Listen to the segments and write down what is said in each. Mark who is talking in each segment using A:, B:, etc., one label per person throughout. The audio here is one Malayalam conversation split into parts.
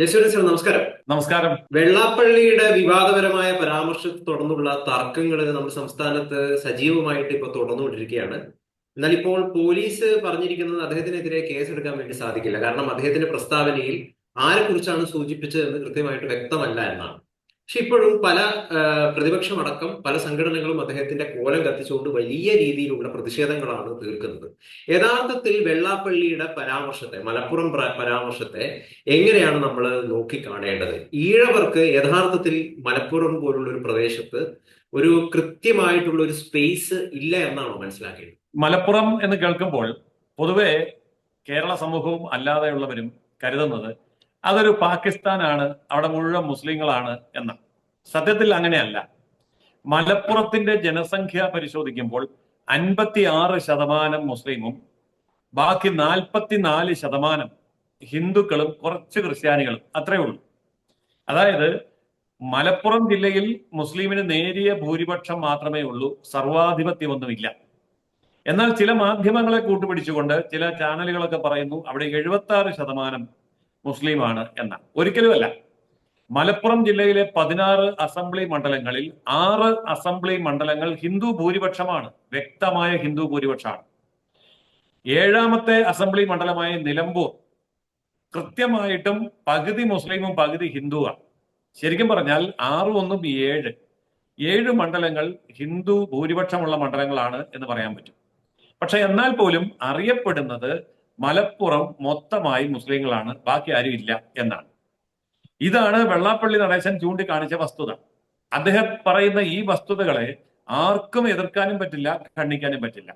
A: യശ്വരൻ സാർ നമസ്കാരം.
B: നമസ്കാരം.
A: വെള്ളാപ്പള്ളിയുടെ വിവാദപരമായ പരാമർശത്തെ തുടർന്നുള്ള തർക്കങ്ങൾ നമ്മുടെ സംസ്ഥാനത്ത് സജീവമായിട്ട് ഇപ്പൊ തുടർന്നുകൊണ്ടിരിക്കുകയാണ്. എന്നാൽ ഇപ്പോൾ പോലീസ് പറഞ്ഞിരിക്കുന്നത് അദ്ദേഹത്തിനെതിരെ കേസെടുക്കാൻ വേണ്ടി സാധിക്കില്ല. കാരണം അദ്ദേഹത്തിന്റെ പ്രസ്താവനയിൽ ആരെക്കുറിച്ചാണ് സൂചിപ്പിച്ചതെന്ന് കൃത്യമായിട്ട് വ്യക്തമല്ല എന്നാണ്. പക്ഷെ ഇപ്പോഴും പല പ്രതിപക്ഷമടക്കം പല സംഘടനകളും അദ്ദേഹത്തിന്റെ കോലം കത്തിച്ചുകൊണ്ട് വലിയ രീതിയിലുള്ള പ്രതിഷേധങ്ങളാണ് തീർക്കുന്നത്. യഥാർത്ഥത്തിൽ വെള്ളാപ്പള്ളിയുടെ പരാമർശത്തെ മലപ്പുറം പ്ര- പരാമർശത്തെ എങ്ങനെയാണ് നമ്മൾ നോക്കിക്കാണേണ്ടത് ഈഴവർക്ക് യഥാർത്ഥത്തിൽ മലപ്പുറം പോലുള്ള ഒരു പ്രദേശത്ത് ഒരു കൃത്യമായിട്ടുള്ള ഒരു സ്പേസ് ഇല്ല എന്നാണോ മനസ്സിലാക്കിയത്
B: മലപ്പുറം എന്ന് കേൾക്കുമ്പോൾ പൊതുവെ കേരള സമൂഹവും അല്ലാതെയുള്ളവരും കരുതുന്നത് അതൊരു പാകിസ്ഥാനാണ് അവിടെ മുഴുവൻ മുസ്ലിങ്ങളാണ് എന്ന്. സത്യത്തിൽ അങ്ങനെയല്ല. മലപ്പുറത്തിന്റെ ജനസംഖ്യ പരിശോധിക്കുമ്പോൾ അൻപത്തി ആറ് ശതമാനം മുസ്ലിമും ബാക്കി നാൽപ്പത്തിനാല് ശതമാനം ഹിന്ദുക്കളും കുറച്ച് ക്രിസ്ത്യാനികളും. അത്രേ ഉള്ളൂ. അതായത് മലപ്പുറം ജില്ലയിൽ മുസ്ലിമിന് നേരിയ ഭൂരിപക്ഷം മാത്രമേ ഉള്ളൂ സർവാധിപത്യമൊന്നുമില്ല. എന്നാൽ ചില മാധ്യമങ്ങളെ കൂട്ടുപിടിച്ചുകൊണ്ട് ചില ചാനലുകളൊക്കെ പറയുന്നു അവിടെ എഴുപത്തി ആറ് ശതമാനം മുസ്ലിമാണ് എന്ന. ഒരിക്കലുമല്ല മലപ്പുറം ജില്ലയിലെ പതിനാറ് അസംബ്ലി മണ്ഡലങ്ങളിൽ ആറ് അസംബ്ലി മണ്ഡലങ്ങൾ ഹിന്ദു ഭൂരിപക്ഷമാണ്. വ്യക്തമായ ഹിന്ദു ഭൂരിപക്ഷമാണ്. ഏഴാമത്തെ അസംബ്ലി മണ്ഡലമായ നിലമ്പൂർ കൃത്യമായിട്ടും പകുതി മുസ്ലിമും പകുതി ഹിന്ദുവാണ്. ശരിക്കും പറഞ്ഞാൽ ആറ് ഒന്നും ഏഴ്. ഏഴ് മണ്ഡലങ്ങൾ ഹിന്ദു ഭൂരിപക്ഷമുള്ള മണ്ഡലങ്ങളാണ് എന്ന് പറയാൻ പറ്റും. പക്ഷെ എന്നാൽ പോലും അറിയപ്പെടുന്നത് മലപ്പുറം മൊത്തമായി മുസ്ലിങ്ങളാണ് ബാക്കി ആരും ഇല്ല എന്നാണ്. ഇതാണ് വെള്ളാപ്പള്ളി നടേശൻ ചൂണ്ടിക്കാണിച്ച വസ്തുത. അദ്ദേഹം പറയുന്ന ഈ വസ്തുതകളെ ആർക്കും എതിർക്കാനും പറ്റില്ല ഖണ്ഡിക്കാനും പറ്റില്ല.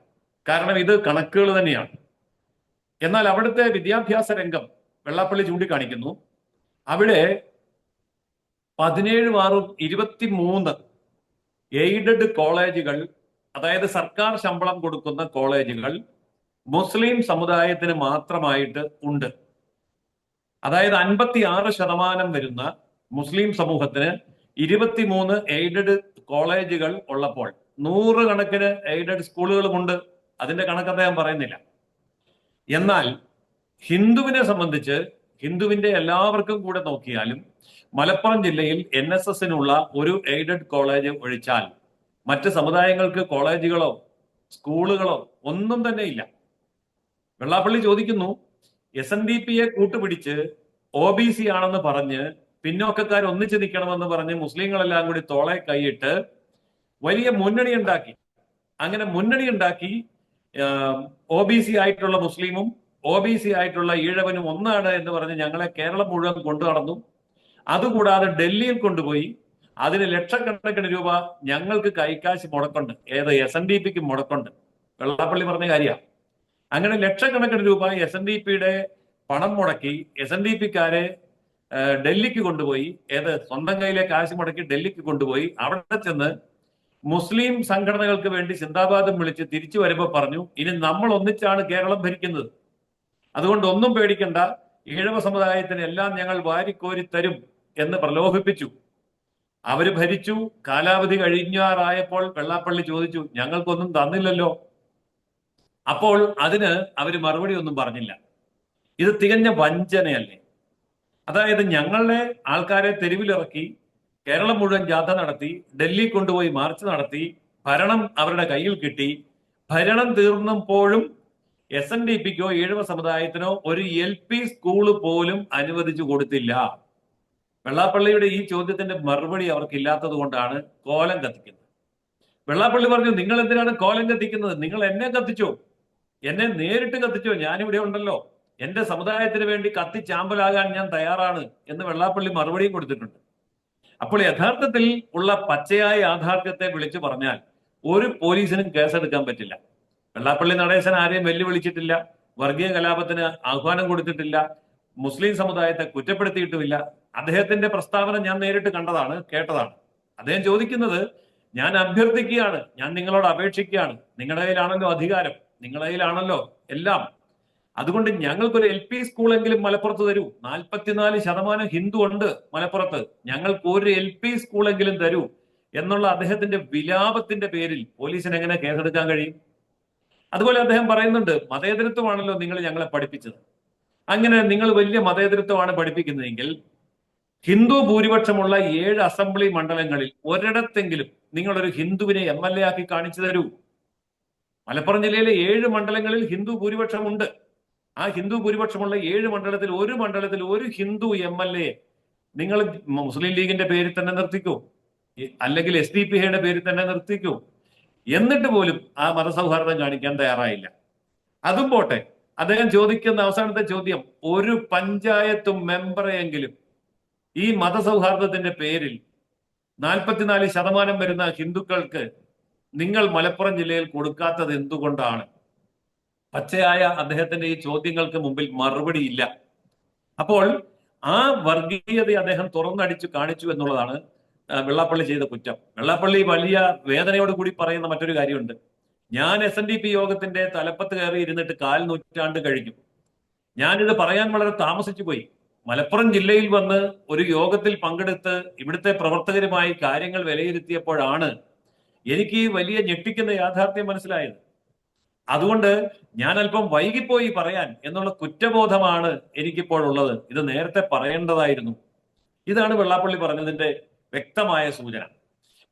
B: കാരണം ഇത് കണക്കുകൾ തന്നെയാണ്. എന്നാൽ അവിടുത്തെ വിദ്യാഭ്യാസ രംഗം വെള്ളാപ്പള്ളി ചൂണ്ടിക്കാണിക്കുന്നു. അവിടെ പതിനേഴ് ആറും ഇരുപത്തി മൂന്ന് എയ്ഡഡ് കോളേജുകൾ അതായത് സർക്കാർ ശമ്പളം കൊടുക്കുന്ന കോളേജുകൾ മുസ്ലിം സമുദായത്തിന് മാത്രമായിട്ട് ഉണ്ട്. അതായത് അൻപത്തി ആറ് ശതമാനം വരുന്ന മുസ്ലിം സമൂഹത്തിന് ഇരുപത്തിമൂന്ന് എയ്ഡഡ് കോളേജുകൾ ഉള്ളപ്പോൾ നൂറുകണക്കിന് എയ്ഡഡ് സ്കൂളുകളുമുണ്ട് അതിന്റെ കണക്ക് അദ്ദേഹം പറയുന്നില്ല. എന്നാൽ ഹിന്ദുവിനെ സംബന്ധിച്ച് ഹിന്ദുവിന്റെ എല്ലാവർക്കും കൂടെ നോക്കിയാലും മലപ്പുറം ജില്ലയിൽ എൻ എസ് എസിനുള്ള ഒരു എയ്ഡഡ് കോളേജ് ഒഴിച്ചാൽ മറ്റ് സമുദായങ്ങൾക്ക് കോളേജുകളോ സ്കൂളുകളോ ഒന്നും തന്നെ ഇല്ല. വെള്ളാപ്പള്ളി ചോദിക്കുന്നു എസ് എൻ ഡി പിയെ കൂട്ടുപിടിച്ച് ഒ ബി സി ആണെന്ന് പറഞ്ഞ് പിന്നോക്കക്കാർ ഒന്നിച്ചു നിൽക്കണമെന്ന് പറഞ്ഞ് മുസ്ലിങ്ങളെല്ലാം കൂടി തോളെ കൈയിട്ട് വലിയ മുന്നണി ഉണ്ടാക്കി. അങ്ങനെ മുന്നണി ഉണ്ടാക്കി ഒ ബി സി ആയിട്ടുള്ള മുസ്ലിമും ഒ ബി സി ആയിട്ടുള്ള ഈഴവനും ഒന്നാണ് എന്ന് പറഞ്ഞ് ഞങ്ങളെ കേരളം മുഴുവൻ കൊണ്ടു നടന്നു. അതുകൂടാതെ ഡൽഹിയിൽ കൊണ്ടുപോയി. അതിന് ലക്ഷക്കണക്കിന് രൂപ ഞങ്ങൾക്ക് കൈക്കാശ് മുടക്കുണ്ട് ഏത് എസ് എൻ ഡി പിക്ക് മുടക്കുണ്ട് വെള്ളാപ്പള്ളി പറഞ്ഞ കാര്യമാണ് അങ്ങനെ ലക്ഷക്കണക്കിന് രൂപ എസ് എൻ ഡി പിയുടെ പണം മുടക്കി എസ് എൻ ഡി പിക്കാരെ ഡൽഹിക്ക് കൊണ്ടുപോയി. ഏത്? സ്വന്തം കയ്യിലെ കാശ് മുടക്കി ഡൽഹിക്ക് കൊണ്ടുപോയി. അവിടെ ചെന്ന് മുസ്ലിം സംഘടനകൾക്ക് വേണ്ടി ചിന്താബാദം വിളിച്ച് തിരിച്ചു വരുമ്പോൾ പറഞ്ഞു ഇനി നമ്മൾ ഒന്നിച്ചാണ് കേരളം ഭരിക്കുന്നത്. അതുകൊണ്ട് ഒന്നും പേടിക്കണ്ട. ഈഴവ സമുദായത്തിന് എല്ലാം ഞങ്ങൾ വാരിക്കോരി തരും എന്ന് പ്രലോഭിപ്പിച്ചു. അവർ ഭരിച്ചു. കാലാവധി കഴിഞ്ഞാറായപ്പോൾ വെള്ളാപ്പള്ളി ചോദിച്ചു ഞങ്ങൾക്കൊന്നും തന്നില്ലല്ലോ. അപ്പോൾ അതിന് അവർ മറുപടി ഒന്നും പറഞ്ഞില്ല. ഇത് തികഞ്ഞ വഞ്ചനയല്ലേ? അതായത് ഞങ്ങളുടെ ആൾക്കാരെ തെരുവിലിറക്കി കേരളം മുഴുവൻ ജാഥ നടത്തി ഡൽഹി കൊണ്ടുപോയി മാർച്ച് നടത്തി ഭരണം അവരുടെ കയ്യിൽ കിട്ടി. ഭരണം തീർന്നപ്പോഴും എസ് എൻ ഡി പിക്കോ ഈഴവ സമുദായത്തിനോ ഒരു എൽ പി സ്കൂൾ പോലും അനുവദിച്ചു കൊടുത്തില്ല. വെള്ളാപ്പള്ളിയുടെ ഈ ചോദ്യത്തിന്റെ മറുപടി അവർക്ക് ഇല്ലാത്തത് കൊണ്ടാണ് കോലം കത്തിക്കുന്നത്. വെള്ളാപ്പള്ളി പറഞ്ഞു നിങ്ങൾ എന്തിനാണ് കോലം കത്തിക്കുന്നത്? നിങ്ങൾ എന്നെ കത്തിച്ചോ? എന്നെ നേരിട്ട് കത്തിച്ചോ? ഞാനിവിടെ ഉണ്ടല്ലോ. എന്റെ സമുദായത്തിന് വേണ്ടി കത്തി കത്തിച്ചാമ്പലാകാൻ ഞാൻ തയ്യാറാണ് എന്ന് വെള്ളാപ്പള്ളി മറുപടിയും കൊടുത്തിട്ടുണ്ട്. അപ്പോൾ യഥാർത്ഥത്തിൽ ഉള്ള പച്ചയായ യാഥാർത്ഥ്യത്തെ വിളിച്ചു പറഞ്ഞാൽ ഒരു പോലീസിനും കേസെടുക്കാൻ പറ്റില്ല. വെള്ളാപ്പള്ളി നടേശൻ ആരെയും വെല്ലുവിളിച്ചിട്ടില്ല വർഗീയ കലാപത്തിന് ആഹ്വാനം കൊടുത്തിട്ടില്ല മുസ്ലിം സമുദായത്തെ കുറ്റപ്പെടുത്തിയിട്ടുമില്ല. അദ്ദേഹത്തിന്റെ പ്രസ്താവന ഞാൻ നേരിട്ട് കണ്ടതാണ് കേട്ടതാണ്. അദ്ദേഹം ചോദിക്കുന്നത് ഞാൻ അഭ്യർത്ഥിക്കുകയാണ് ഞാൻ നിങ്ങളോട് അപേക്ഷിക്കുകയാണ് നിങ്ങളുടെ കയ്യിലാണല്ലോ അധികാരം. നിങ്ങളുടെ കയ്യിലാണല്ലോ എല്ലാം. അതുകൊണ്ട് ഞങ്ങൾക്കൊരു എൽ പി സ്കൂളെങ്കിലും മലപ്പുറത്ത് തരൂ. നാൽപ്പത്തിനാല് ശതമാനം ഹിന്ദു ഉണ്ട് മലപ്പുറത്ത്. ഞങ്ങൾക്ക് ഒരു എൽ പി സ്കൂളെങ്കിലും തരൂ എന്നുള്ള അദ്ദേഹത്തിന്റെ വിലാപത്തിന്റെ പേരിൽ പോലീസിന് എങ്ങനെ കേസെടുക്കാൻ കഴിയും? അതുപോലെ അദ്ദേഹം പറയുന്നുണ്ട് മതേതരത്വമാണല്ലോ നിങ്ങൾ ഞങ്ങളെ പഠിപ്പിച്ചത്. അങ്ങനെ നിങ്ങൾ വലിയ മതേതരത്വമാണ് പഠിപ്പിക്കുന്നതെങ്കിൽ ഹിന്ദു ഭൂരിപക്ഷമുള്ള ഏഴ് അസംബ്ലി മണ്ഡലങ്ങളിൽ ഒരിടത്തെങ്കിലും നിങ്ങളൊരു ഹിന്ദുവിനെ എം എൽ എ ആക്കി കാണിച്ചു തരൂ. മലപ്പുറം ജില്ലയിലെ ഏഴ് മണ്ഡലങ്ങളിൽ ഹിന്ദു ഭൂരിപക്ഷമുണ്ട്. ആ ഹിന്ദു ഭൂരിപക്ഷമുള്ള ഏഴ് മണ്ഡലത്തിൽ ഒരു മണ്ഡലത്തിൽ ഒരു ഹിന്ദു എം എൽ എ നിങ്ങൾ മുസ്ലിം ലീഗിന്റെ പേരിൽ തന്നെ നിർത്തിക്കൂ. അല്ലെങ്കിൽ എസ് ഡി പി ഐയുടെ പേരിൽ തന്നെ നിർത്തിക്കൂ. എന്നിട്ട് പോലും ആ മതസൗഹാർദ്ദം കാണിക്കാൻ തയ്യാറായില്ല. അതും പോട്ടെ അദ്ദേഹം ചോദിക്കുന്ന അവസാനത്തെ ചോദ്യം ഒരു പഞ്ചായത്ത് മെമ്പറെയെങ്കിലും ഈ മതസൗഹാർദ്ദത്തിന്റെ പേരിൽ നാൽപ്പത്തിനാല് ശതമാനം വരുന്ന ഹിന്ദുക്കൾക്ക് നിങ്ങൾ മലപ്പുറം ജില്ലയിൽ കൊടുക്കാത്തത് എന്തുകൊണ്ടാണ്? പച്ചയായ അദ്ദേഹത്തിന്റെ ഈ ചോദ്യങ്ങൾക്ക് മുമ്പിൽ മറുപടിയില്ല അപ്പോൾ ആ വർഗീയത അദ്ദേഹം തുറന്നടിച്ചു കാണിച്ചു എന്നുള്ളതാണ് വെള്ളാപ്പള്ളി ചെയ്ത കുറ്റം. വെള്ളാപ്പള്ളി വലിയ വേദനയോട് കൂടി പറയുന്ന മറ്റൊരു കാര്യമുണ്ട്. ഞാൻ എസ് എൻ ഡി പി യോഗത്തിന്റെ തലപ്പത്ത് കയറി ഇരുന്നിട്ട് കാൽ നൂറ്റാണ്ട് കഴിഞ്ഞു. ഞാനിത് പറയാൻ വളരെ താമസിച്ചു പോയി. മലപ്പുറം ജില്ലയിൽ വന്ന് ഒരു യോഗത്തിൽ പങ്കെടുത്ത് ഇവിടുത്തെ പ്രവർത്തകരുമായി കാര്യങ്ങൾ വിലയിരുത്തിയപ്പോഴാണ് എനിക്ക് വലിയ ഞെട്ടിക്കുന്ന യാഥാർത്ഥ്യം മനസ്സിലായത്. അതുകൊണ്ട് ഞാൻ അല്പം വൈകിപ്പോയി പറയാൻ എന്നുള്ള കുറ്റബോധമാണ് എനിക്കിപ്പോൾ ഉള്ളത്. ഇത് നേരത്തെ പറയേണ്ടതായിരുന്നു. ഇതാണ് വെള്ളാപ്പള്ളി പറഞ്ഞതിന്റെ വ്യക്തമായ സൂചന.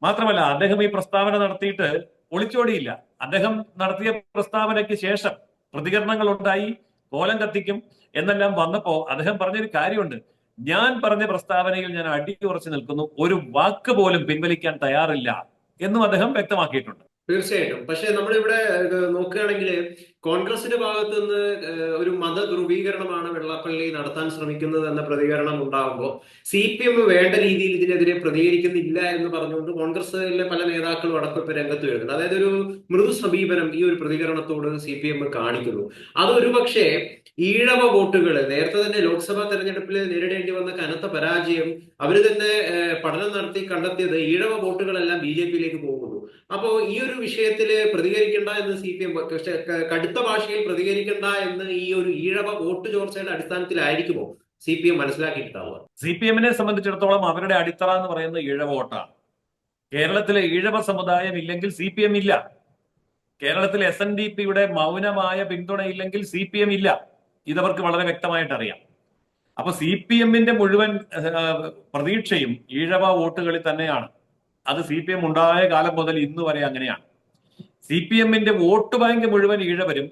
B: മാത്രമല്ല അദ്ദേഹം ഈ പ്രസ്താവന നടത്തിയിട്ട് ഒളിച്ചോടിയില്ല. അദ്ദേഹം നടത്തിയ പ്രസ്താവനയ്ക്ക് ശേഷം പ്രതികരണങ്ങൾ ഉണ്ടായി കോലം കത്തിക്കും എന്നെല്ലാം വന്നപ്പോ അദ്ദേഹം പറഞ്ഞൊരു കാര്യമുണ്ട്. ഞാൻ പറഞ്ഞ പ്രസ്താവനയിൽ ഞാൻ അടി നിൽക്കുന്നു. ഒരു വാക്ക് പോലും പിൻവലിക്കാൻ തയ്യാറില്ല. എന്നും അദ്ദേഹം വ്യക്തമാക്കിയിട്ടുണ്ട്.
A: തീർച്ചയായിട്ടും. പക്ഷെ നമ്മളിവിടെ നോക്കുകയാണെങ്കിൽ കോൺഗ്രസിന്റെ ഭാഗത്ത് നിന്ന് ഒരു മത ധ്രുവീകരണമാണ് വെള്ളാപ്പള്ളി നടത്താൻ ശ്രമിക്കുന്നത് എന്ന പ്രതികരണം ഉണ്ടാകുമ്പോൾ സി പി എം വേണ്ട രീതിയിൽ ഇതിനെതിരെ പ്രതികരിക്കുന്നില്ല എന്ന് പറഞ്ഞുകൊണ്ട് കോൺഗ്രസിലെ പല നേതാക്കളും അടക്കം രംഗത്ത് വരുന്നുണ്ട്. അതായത് ഒരു മൃദു സമീപനം ഈ ഒരു പ്രതികരണത്തോട് സി പി എം കാണിക്കുന്നു. അത് ഒരുപക്ഷെ ഈഴവ വോട്ടുകൾ നേരത്തെ തന്നെ ലോക്സഭാ തെരഞ്ഞെടുപ്പിൽ നേരിടേണ്ടി വന്ന കനത്ത പരാജയം അവർ തന്നെ പഠനം നടത്തി കണ്ടെത്തിയത് ഈഴവ വോട്ടുകളെല്ലാം ബി ജെ പിയിലേക്ക് പോകുന്നു. അപ്പോ ഈ ഒരു വിഷയത്തിൽ പ്രതികരിക്കണ്ട എന്ന് സി പി എം കടുത്ത ഭാഷയിൽ പ്രതികരിക്കണ്ട എന്ന് ഈ ഒരു ഈഴവ വോട്ട് ചോർച്ചയുടെ അടിസ്ഥാനത്തിലായിരിക്കുമോ സി പി എം മനസ്സിലാക്കിയിട്ടുണ്ടാവുക?
B: സി പി എമ്മിനെ സംബന്ധിച്ചിടത്തോളം അവരുടെ അടിത്തറ എന്ന് പറയുന്ന ഈഴവ വോട്ടാണ്. കേരളത്തിലെ ഈഴവ സമുദായം ഇല്ലെങ്കിൽ സി പി എം ഇല്ല. കേരളത്തിലെ എസ് എൻ ഡി പിയുടെ മൗനമായ പിന്തുണയില്ലെങ്കിൽ സി പി എം ഇല്ല. ഇതവർക്ക് വളരെ വ്യക്തമായിട്ട് അറിയാം അപ്പൊ സി പി എമ്മിന്റെ മുഴുവൻ പ്രതീക്ഷയും ഈഴവ വോട്ടുകളിൽ തന്നെയാണ്. അത് സി പി എം ഉണ്ടായ കാലം മുതൽ ഇന്ന് വരെ അങ്ങനെയാണ്. സി പി എമ്മിന്റെ വോട്ട് ബാങ്ക് മുഴുവൻ ഈഴവരും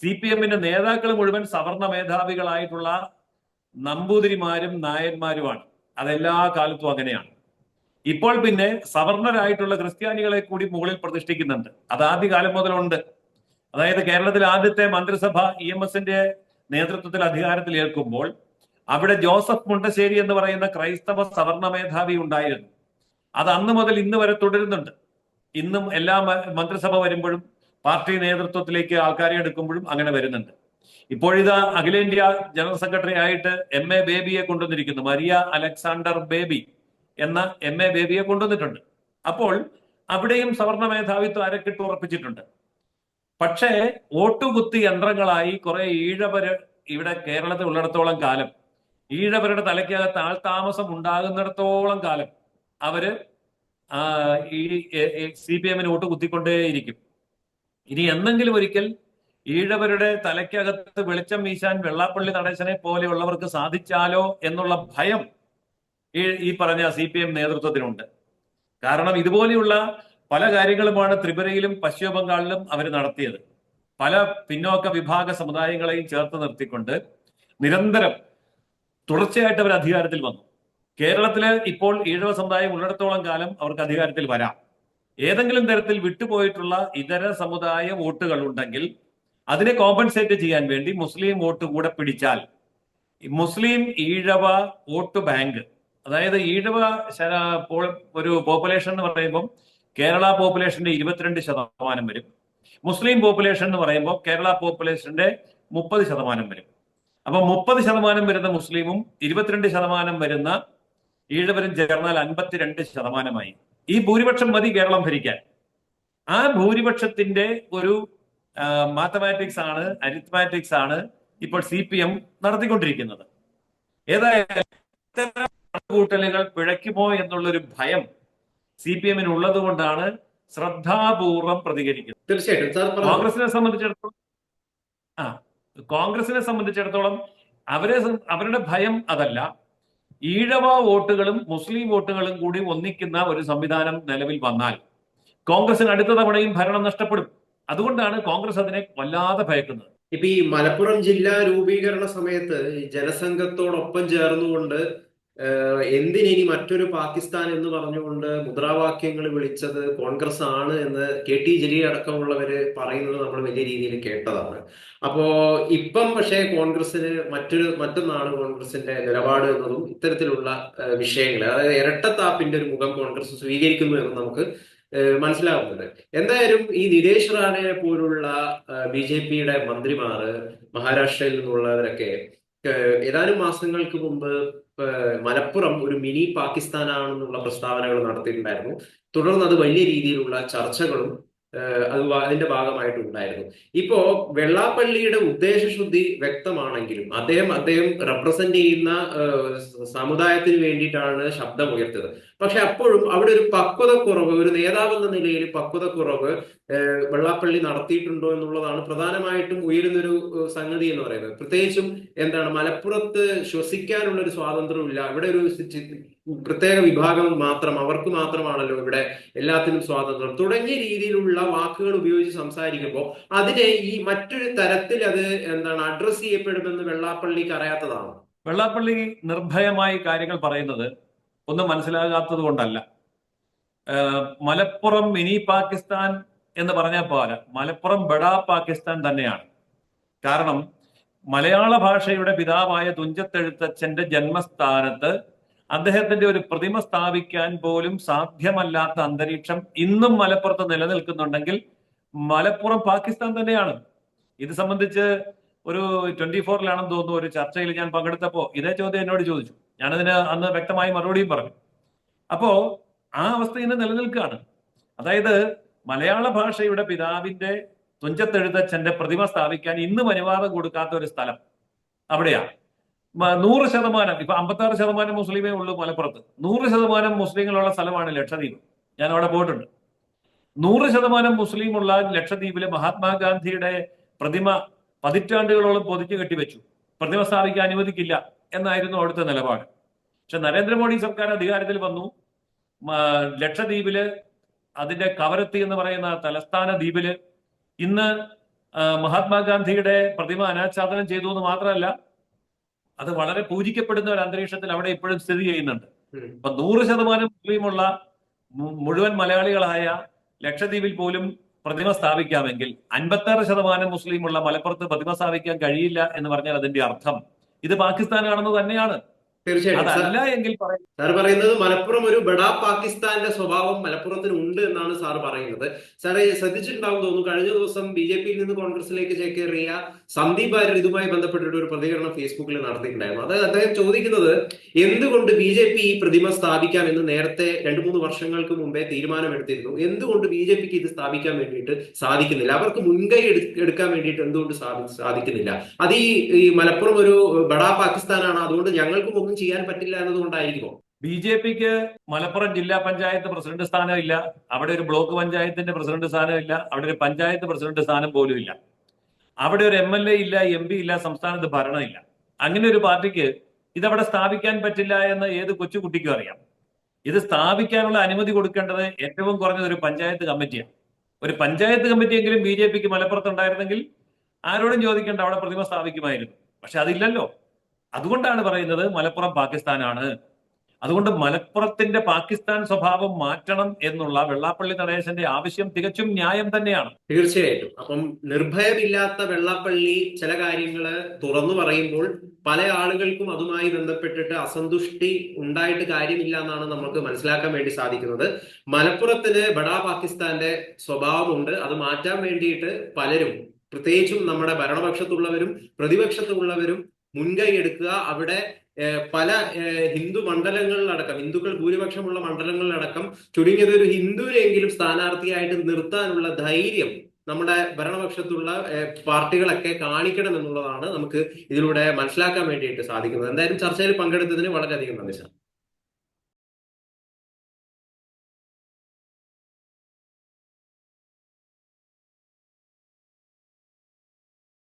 B: സി പി എമ്മിന്റെ നേതാക്കൾ മുഴുവൻ സവർണ മേധാവികളായിട്ടുള്ള നമ്പൂതിരിമാരും നായന്മാരുമാണ്. അതെല്ലാ കാലത്തും അങ്ങനെയാണ്. ഇപ്പോൾ പിന്നെ സവർണരായിട്ടുള്ള ക്രിസ്ത്യാനികളെ കൂടി മുകളിൽ പ്രതിഷ്ഠിക്കുന്നുണ്ട്. അത് ആദ്യകാലം മുതലുണ്ട്. അതായത് കേരളത്തിൽ ആദ്യത്തെ മന്ത്രിസഭ ഇ എം എസിന്റെ നേതൃത്വത്തിൽ അധികാരത്തിൽ ഏൽക്കുമ്പോൾ അവിടെ ജോസഫ് മുണ്ടശ്ശേരി എന്ന് പറയുന്ന ക്രൈസ്തവ സവർണ മേധാവി ഉണ്ടായിരുന്നു. അത് അന്ന് മുതൽ ഇന്ന് വരെ തുടരുന്നുണ്ട്. ഇന്നും എല്ലാ മന്ത്രിസഭ വരുമ്പോഴും പാർട്ടി നേതൃത്വത്തിലേക്ക് ആൾക്കാരെ എടുക്കുമ്പോഴും അങ്ങനെ വരുന്നുണ്ട്. ഇപ്പോഴിതാ അഖിലേന്ത്യാ ജനറൽ സെക്രട്ടറി ആയിട്ട് എം എ ബേബിയെ കൊണ്ടുവന്നിരിക്കുന്നു. മരിയ അലക്സാണ്ടർ ബേബി എന്ന എം എ ബേബിയെ കൊണ്ടുവന്നിട്ടുണ്ട്. അപ്പോൾ അവിടെയും സവർണ മേധാവിത്വം അരക്കിട്ട് ഉറപ്പിച്ചിട്ടുണ്ട്. പക്ഷേ ഓട്ടുകുത്തി യന്ത്രങ്ങളായി കുറെ ഈഴവര് ഇവിടെ കേരളത്തിൽ ഉള്ളിടത്തോളം കാലം ഈഴവരുടെ തലയ്ക്കകത്ത് ആൾ താമസം ഉണ്ടാകുന്നിടത്തോളം കാലം അവർ ഈ സി പി എമ്മിന് വോട്ട് കുത്തിക്കൊണ്ടേയിരിക്കും. ഇനി എന്നെങ്കിലും ഒരിക്കൽ ഈഴവരുടെ തലയ്ക്കകത്ത് വെളിച്ചം വീശാൻ വെള്ളാപ്പള്ളി നടേശനെ പോലെയുള്ളവർക്ക് സാധിച്ചാലോ എന്നുള്ള ഭയം ഈ ഈ പറഞ്ഞ സി പി എം നേതൃത്വത്തിനുണ്ട്. കാരണം ഇതുപോലെയുള്ള പല കാര്യങ്ങളുമാണ് ത്രിപുരയിലും പശ്ചിമ ബംഗാളിലും അവർ നടത്തിയത്. പല പിന്നോക്ക വിഭാഗ സമുദായങ്ങളെയും ചേർത്ത് നിർത്തിക്കൊണ്ട് നിരന്തരം തുടർച്ചയായിട്ട് അവർ അധികാരത്തിൽ വന്നു. കേരളത്തിൽ ഇപ്പോൾ ഈഴവ സമുദായം ഉള്ളിടത്തോളം കാലം അവർക്ക് അധികാരത്തിൽ വരാം. ഏതെങ്കിലും തരത്തിൽ വിട്ടുപോയിട്ടുള്ള ഇതര സമുദായ വോട്ടുകൾ ഉണ്ടെങ്കിൽ അതിനെ കോമ്പൻസേറ്റ് ചെയ്യാൻ വേണ്ടി മുസ്ലിം വോട്ട് കൂടെ പിടിച്ചാൽ മുസ്ലിം ഈഴവ വോട്ട് ബാങ്ക് അതായത് ഈഴവ ഒരു പോപ്പുലേഷൻ എന്ന് പറയുമ്പോൾ കേരള പോപ്പുലേഷന്റെ ഇരുപത്തിരണ്ട് ശതമാനം വരും. മുസ്ലിം പോപ്പുലേഷൻ എന്ന് പറയുമ്പോൾ കേരള പോപ്പുലേഷന്റെ മുപ്പത് ശതമാനം വരും. അപ്പൊ മുപ്പത് ശതമാനം വരുന്ന മുസ്ലിമും ഇരുപത്തിരണ്ട് ശതമാനം വരുന്ന ഈഴവരും ചേർന്നാൽ അൻപത്തിരണ്ട് ശതമാനമായി. ഈ ഭൂരിപക്ഷം മതി കേരളം ഭരിക്കാൻ. ആ ഭൂരിപക്ഷത്തിന്റെ ഒരു മാത്തമാറ്റിക്സ് ആണ് അരിത്മാറ്റിക്സ് ആണ് ഇപ്പോൾ സി പി എം നടത്തിക്കൊണ്ടിരിക്കുന്നത്. ഏതായാലും കൂട്ടലുകൾ പിഴയ്ക്കുമോ എന്നുള്ളൊരു ഭയം സി പി എമ്മിന് ഉള്ളത് കൊണ്ടാണ് ശ്രദ്ധാപൂർവം പ്രതികരിക്കുന്നത്.
A: തീർച്ചയായിട്ടും.
B: കോൺഗ്രസിനെ സംബന്ധിച്ചിടത്തോളം ആ കോൺഗ്രസിനെ സംബന്ധിച്ചിടത്തോളം അവരെ അവരുടെ ഭയം അതല്ല. ഈഴവ വോട്ടുകളും മുസ്ലിം വോട്ടുകളും കൂടി ഒന്നിക്കുന്ന ഒരു സംവിധാനം നിലവിൽ വന്നാൽ കോൺഗ്രസിന് അടുത്ത തവണയും ഭരണം നഷ്ടപ്പെടും. അതുകൊണ്ടാണ് കോൺഗ്രസ് അതിനെ വല്ലാതെ ഭയക്കുന്നത്.
A: ഇപ്പൊ ഈ മലപ്പുറം ജില്ലാ രൂപീകരണ സമയത്ത് ജനസംഘത്തോടൊപ്പം ചേർന്നുകൊണ്ട് ഏഹ്, എന്തിനിനി മറ്റൊരു പാകിസ്ഥാൻ എന്ന് പറഞ്ഞുകൊണ്ട് മുദ്രാവാക്യങ്ങൾ വിളിച്ചത് കോൺഗ്രസ് ആണ് എന്ന് കെ ടി ജലീൽ അടക്കമുള്ളവര് പറയുന്നത് നമ്മൾ വലിയ രീതിയിൽ കേട്ടതാണ്. അപ്പോ ഇപ്പം പക്ഷേ കോൺഗ്രസിന് മറ്റൊരു മറ്റൊന്നാണ് കോൺഗ്രസിന്റെ നിലപാട് എന്നതും ഇത്തരത്തിലുള്ള വിഷയങ്ങൾ അതായത് ഇരട്ടത്താപ്പിന്റെ ഒരു മുഖം കോൺഗ്രസ് സ്വീകരിക്കുന്നു എന്ന് നമുക്ക് മനസ്സിലാവുന്നത്. എന്തായാലും ഈ നിതേഷ് റാണയെ പോലുള്ള ബി ജെ പിയുടെ മന്ത്രിമാര് മഹാരാഷ്ട്രയിൽ നിന്നുള്ളവരൊക്കെ ഏതാനും മാസങ്ങൾക്ക് മുമ്പ് മലപ്പുറം ഒരു മിനി പാകിസ്ഥാനാണെന്നുള്ള പ്രസ്താവനകൾ നടത്തിയിട്ടുണ്ടായിരുന്നു. തുടർന്ന് അത് വലിയ രീതിയിലുള്ള ചർച്ചകളും അത് അതിന്റെ ഭാഗമായിട്ട് ഉണ്ടായിരുന്നു ഇപ്പോ വെള്ളാപ്പള്ളിയുടെ ഉദ്ദേശശുദ്ധി വ്യക്തമാണെങ്കിലും അദ്ദേഹം അദ്ദേഹം റെപ്രസെന്റ് ചെയ്യുന്ന സമുദായത്തിന് വേണ്ടിയിട്ടാണ് ശബ്ദമുയർത്തത് പക്ഷെ അപ്പോഴും അവിടെ ഒരു പക്വതക്കുറവ് ഒരു നേതാവ് എന്ന നിലയിൽ പക്വതക്കുറവ് വെള്ളാപ്പള്ളി നടത്തിയിട്ടുണ്ടോ എന്നുള്ളതാണ് പ്രധാനമായിട്ടും ഉയരുന്നൊരു സംഗതി എന്ന് പറയുന്നത്. പ്രത്യേകിച്ചും എന്താണ് മലപ്പുറത്ത് ശ്വസിക്കാനുള്ള ഒരു സ്വാതന്ത്ര്യമില്ല ഇവിടെ ഒരു പ്രത്യേക വിഭാഗം മാത്രം അവർക്ക് മാത്രമാണല്ലോ ഇവിടെ എല്ലാത്തിനും സ്വാതന്ത്ര്യം. തുടങ്ങിയ രീതിയിലുള്ള വാക്കുകൾ ഉപയോഗിച്ച് സംസാരിക്കുമ്പോൾ അതിനെ ഈ മറ്റൊരു തരത്തിൽ അത് എന്താണ് അഡ്രസ് ചെയ്യപ്പെടുമെന്ന് വെള്ളാപ്പള്ളിക്ക് അറിയാത്തതാണ്?
B: വെള്ളാപ്പള്ളി നിർഭയമായി കാര്യങ്ങൾ പറയുന്നത് ഒന്നും മനസ്സിലാകാത്തത് കൊണ്ടല്ല. മലപ്പുറം മിനി പാകിസ്ഥാൻ എന്ന് പറഞ്ഞ പോരാ മലപ്പുറം ബഡാ പാകിസ്ഥാൻ തന്നെയാണ്. കാരണം മലയാള ഭാഷയുടെ പിതാവായ തുഞ്ചത്തെഴുത്തച്ഛന്റെ ജന്മസ്ഥാനത്ത് അദ്ദേഹത്തിന്റെ ഒരു പ്രതിമ സ്ഥാപിക്കാൻ പോലും സാധ്യമല്ലാത്ത അന്തരീക്ഷം ഇന്നും മലപ്പുറത്ത് നിലനിൽക്കുന്നുണ്ടെങ്കിൽ മലപ്പുറം പാകിസ്ഥാൻ തന്നെയാണ്. ഇത് സംബന്ധിച്ച് ഒരു ട്വന്റി ഫോറിലാണെന്ന് തോന്നുന്നു ഒരു ചർച്ചയിൽ ഞാൻ പങ്കെടുത്തപ്പോ ഇതേ ചോദ്യം എന്നോട് ചോദിച്ചു. ഞാനതിന് അന്ന് വ്യക്തമായി മറുപടിയും പറഞ്ഞു. അപ്പോ ആ അവസ്ഥ ഇന്ന് നിലനിൽക്കുകയാണ്. അതായത് മലയാള ഭാഷയുടെ പിതാവിന്റെ തുഞ്ചത്തെഴുതച്ഛന്റെ പ്രതിമ സ്ഥാപിക്കാൻ ഇന്നും അനുവാദം കൊടുക്കാത്ത ഒരു സ്ഥലം അവിടെയാണ്. നൂറ് ശതമാനം ഇപ്പൊ അമ്പത്താറ് ശതമാനം മുസ്ലിമേ ഉള്ളൂ മലപ്പുറത്ത്. നൂറ് ശതമാനം മുസ്ലിങ്ങളുള്ള സ്ഥലമാണ് ലക്ഷദ്വീപ്. ഞാൻ അവിടെ പോയിട്ടുണ്ട്. നൂറ് ശതമാനം മുസ്ലിമുള്ള ലക്ഷദ്വീപിലെ മഹാത്മാഗാന്ധിയുടെ പ്രതിമ പതിറ്റാണ്ടുകളോളം പൊതിച്ചു കെട്ടിവെച്ചു. പ്രതിമ സ്ഥാപിക്കാൻ അനുവദിക്കില്ല എന്നായിരുന്നു അവിടുത്തെ നിലപാട്. പക്ഷെ നരേന്ദ്രമോദി സർക്കാർ അധികാരത്തിൽ വന്നു. ലക്ഷദ്വീപിൽ അതിന്റെ കവരത്തി എന്ന് പറയുന്ന തലസ്ഥാന ദ്വീപിൽ ഇന്ന് മഹാത്മാഗാന്ധിയുടെ പ്രതിമ അനാച്ഛാദനം ചെയ്തു എന്ന് മാത്രമല്ല അത് വളരെ പൂജിക്കപ്പെടുന്ന ഒരു അന്തരീക്ഷത്തിൽ അവിടെ ഇപ്പോഴും സ്ഥിതി ചെയ്യുന്നുണ്ട്. അപ്പൊ നൂറ് ശതമാനം മുസ്ലിമുള്ള മുഴുവൻ മലയാളികളായ ലക്ഷദ്വീപിൽ പോലും പ്രതിമ സ്ഥാപിക്കാമെങ്കിൽ അൻപത്താറ് ശതമാനം മുസ്ലിമുള്ള മലപ്പുറത്ത് പ്രതിമ സ്ഥാപിക്കാൻ കഴിയില്ല എന്ന് പറഞ്ഞാൽ അതിന്റെ അർത്ഥം ഇത് പാകിസ്ഥാനാണെന്ന് തന്നെയാണ്.
A: തീർച്ചയായിട്ടും. സാർ
B: അതല്ല എങ്കിൽ
A: സാർ പറയുന്നത് മലപ്പുറം ഒരു ബഡാ പാകിസ്ഥാന്റെ സ്വഭാവം മലപ്പുറത്തിന് ഉണ്ട് എന്നാണ് സാർ പറയുന്നത്. സാറെ ശ്രദ്ധിച്ചിട്ടുണ്ടാവും തോന്നുന്നു. കഴിഞ്ഞ ദിവസം ബി ജെ പിയിൽ നിന്ന് കോൺഗ്രസിലേക്ക് ചേക്കേറിയ സന്ദീപ് ആര്യർ ഇതുമായി ബന്ധപ്പെട്ടിട്ട് ഒരു പ്രതികരണം ഫേസ്ബുക്കിൽ നടത്തിയിട്ടുണ്ടായിരുന്നു. അത് അദ്ദേഹം ചോദിക്കുന്നത് എന്തുകൊണ്ട് ബി ജെ പി ഈ പ്രതിമ സ്ഥാപിക്കാം എന്ന് നേരത്തെ രണ്ടു മൂന്ന് വർഷങ്ങൾക്ക് മുമ്പേ തീരുമാനമെടുത്തിരുന്നു. എന്തുകൊണ്ട് ബി ജെ പിക്ക് ഇത് സ്ഥാപിക്കാൻ വേണ്ടിയിട്ട് സാധിക്കുന്നില്ല? അവർക്ക് മുൻകൈ എടുക്കാൻ വേണ്ടിയിട്ട് എന്തുകൊണ്ട് സാധി- സാധിക്കുന്നില്ല? അത് ഈ ഈ മലപ്പുറം ഒരു ബഡാ പാകിസ്ഥാനാണ്. അതുകൊണ്ട് ഞങ്ങൾക്ക് ഒന്നും ചെയ്യാൻ പറ്റില്ല എന്നതുകൊണ്ടായിരിക്കുമോ
B: ബി ജെ പിക്ക് മലപ്പുറം ജില്ലാ പഞ്ചായത്ത് പ്രസിഡന്റ് സ്ഥാനം ഇല്ല അവിടെ ഒരു ബ്ലോക്ക് പഞ്ചായത്തിന്റെ പ്രസിഡന്റ് സ്ഥാനം ഇല്ല അവിടെ ഒരു പഞ്ചായത്ത് പ്രസിഡന്റ് സ്ഥാനം പോലും ഇല്ല. അവിടെ ഒരു എം എൽ എ ഇല്ല എം പി ഇല്ല സംസ്ഥാനത്ത് ഭരണമില്ല. അങ്ങനെ ഒരു പാർട്ടിക്ക് ഇതവിടെ സ്ഥാപിക്കാൻ പറ്റില്ല എന്ന് ഏത് കൊച്ചുകുട്ടിക്കും അറിയാം. ഇത് സ്ഥാപിക്കാനുള്ള അനുമതി കൊടുക്കേണ്ടത് ഏറ്റവും കുറഞ്ഞത് ഒരു പഞ്ചായത്ത് കമ്മിറ്റിയാണ്. ഒരു പഞ്ചായത്ത് കമ്മിറ്റിയെങ്കിലും ബി ജെ പിക്ക് മലപ്പുറത്ത് ഉണ്ടായിരുന്നെങ്കിൽ ആരോടും ചോദിക്കേണ്ട അവിടെ പ്രതിമ സ്ഥാപിക്കുമായിരുന്നു. പക്ഷെ അതില്ലല്ലോ. അതുകൊണ്ടാണ് പറയുന്നത് മലപ്പുറം പാകിസ്ഥാനാണ്. അതുകൊണ്ട് മലപ്പുറത്തിന്റെ പാകിസ്ഥാൻ സ്വഭാവം മാറ്റണം എന്നുള്ള വെള്ളാപ്പള്ളി നടേശന്റെ ആവശ്യം തികച്ചും ന്യായം തന്നെയാണ്.
A: തീർച്ചയായിട്ടും. അപ്പം നിർഭയമില്ലാത്ത വെള്ളാപ്പള്ളി ചില കാര്യങ്ങൾ തുറന്നു പറയുമ്പോൾ പല ആളുകൾക്കും അതുമായി ബന്ധപ്പെട്ടിട്ട് അസന്തുഷ്ടി ഉണ്ടായിട്ട് കാര്യമില്ല എന്നാണ് നമുക്ക് മനസ്സിലാക്കാൻ വേണ്ടി സാധിക്കുന്നത്. മലപ്പുറത്തിന് ബഡാ പാകിസ്ഥാന്റെ സ്വഭാവമുണ്ട്. അത് മാറ്റാൻ വേണ്ടിയിട്ട് പലരും പ്രത്യേകിച്ചും നമ്മുടെ ഭരണപക്ഷത്തുള്ളവരും പ്രതിപക്ഷത്തുള്ളവരും മുൻകൈ എടുക്കുക. അവിടെ പല ഹിന്ദു മണ്ഡലങ്ങളിലടക്കം ഹിന്ദുക്കൾ ഭൂരിപക്ഷമുള്ള മണ്ഡലങ്ങളിലടക്കം ചുരുങ്ങിയത് ഒരു ഹിന്ദുവിനെങ്കിലും സ്ഥാനാർത്ഥിയായിട്ട് നിർത്താനുള്ള ധൈര്യം നമ്മുടെ ഭരണപക്ഷത്തുള്ള പാർട്ടികളൊക്കെ കാണിക്കണം എന്നുള്ളതാണ് നമുക്ക് ഇതിലൂടെ മനസ്സിലാക്കാൻ വേണ്ടിയിട്ട് സാധിക്കുന്നത്. എന്തായാലും ചർച്ചയിൽ പങ്കെടുത്തതിന് വളരെയധികം നന്ദി സാർ.